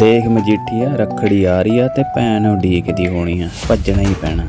ਦੇਖ ਮਜੀਠੀਆ ਰੱਖੜੀ ਆ ਰਹੀ ਆ ਤੇ ਭੈਣ ਉਡੀਕਦੀ ਹੋਣੀ ਆ ਭੱਜਣਾ ਹੀ ਪੈਣਾ।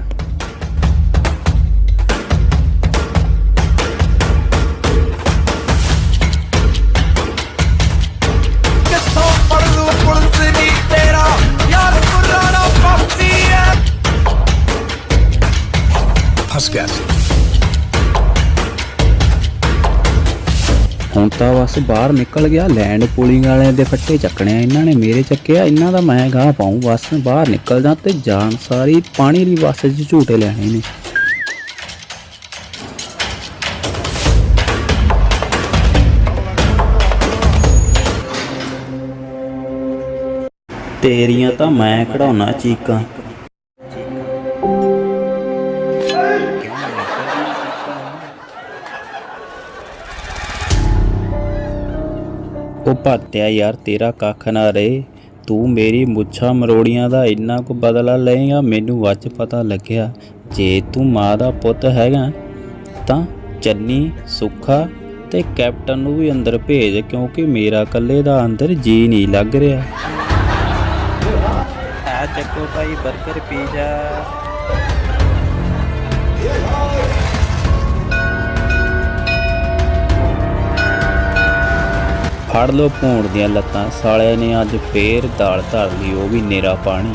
ਹੁਣ ਤਾਂ ਬਸ ਬਾਹਰ ਨਿਕਲ ਗਿਆ ਲੈਂਡ ਪੂਲਿੰਗ ਵਾਲਿਆਂ ਦੇ ਫੱਟੇ ਚੱਕਣੇ ਆ, ਇਹਨਾਂ ਨੇ ਮੇਰੇ ਚੱਕਿਆ ਇਹਨਾਂ ਦਾ ਮੈਂ ਗਾਹ ਪਾਉਂ, ਬਸ ਬਾਹਰ ਨਿਕਲ ਜਾ ਤੇ ਜਾਨ ਸਾਰੀ ਪਾਣੀ ਦੀ ਬੱਸ 'ਚ ਝੂਟੇ ਲੈਣੇ ਨੇ। ਤੇਰੀਆਂ ਤਾਂ ਮੈਂ ਕਢਾਉਣਾ ਚੀਕਾਂ। ਉਹ ਭਾਤਿਆ ਯਾਰ ਤੇਰਾ ਕੱਖ ਨਾ ਰਹੇ। ਤੂੰ ਮੇਰੀ ਮੁੱਛਾਂ ਮਰੋੜੀਆਂ ਦਾ ਇੰਨਾ ਕੁ ਬਦਲਾ ਲਏਗਾ, ਮੈਨੂੰ ਅੱਜ ਪਤਾ ਲੱਗਿਆ ਜੇ ਤੂੰ ਮਾਂ ਦਾ ਪੁੱਤ ਹੈਗਾ ਤਾਂ ਚੰਨੀ, ਸੁੱਖਾ ਤੇ ਕੈਪਟਨ ਨੂੰ ਵੀ ਅੰਦਰ ਭੇਜ, ਕਿਉਂਕਿ ਮੇਰਾ ਇਕੱਲੇ ਦਾ ਅੰਦਰ ਜੀ ਨਹੀਂ ਲੱਗ ਰਿਹਾ। ਆ ਚੱਕੋ ਭਾਈ 버ਗਰ ਪੀਜ਼ਾ। ਫੜ ਲੋ ਭੂਣ ਦੀਆਂ ਲੱਤਾਂ। ਸਾਲਿਆਂ ਨੇ ਅੱਜ ਫੇਰ ਦਾਲ ਧਰ ਲਈ, ਉਹ ਵੀ ਨੇਰਾ ਪਾਣੀ।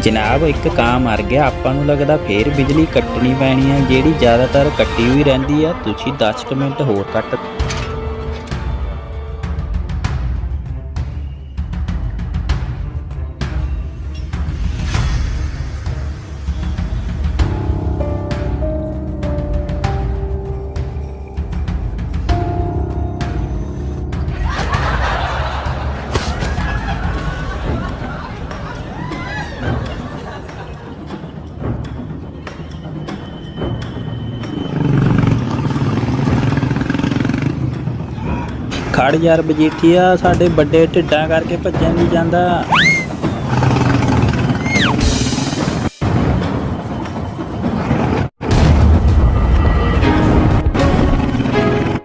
ਜਨਾਬ, ਇੱਕ ਕਾਂ ਮਰ ਗਿਆ। ਆਪਾਂ ਨੂੰ ਲੱਗਦਾ ਫੇਰ ਬਿਜਲੀ ਕੱਟਣੀ ਪੈਣੀ ਹੈ ਜਿਹੜੀ ਜ਼ਿਆਦਾਤਰ ਕੱਟੀ ਹੋਈ ਰਹਿੰਦੀ ਆ, ਤੁਸੀਂ 10 ਕੁ ਮਿੰਟ ਹੋਰ ਕੱਟ ਖੜ ਯਾਰ ਬਜੀਠੀਆ ਸਾਡੇ ਵੱਡੇ ਢਿੱਡਾਂ ਕਰਕੇ ਭੱਜਿਆ ਨਹੀਂ ਜਾਂਦਾ।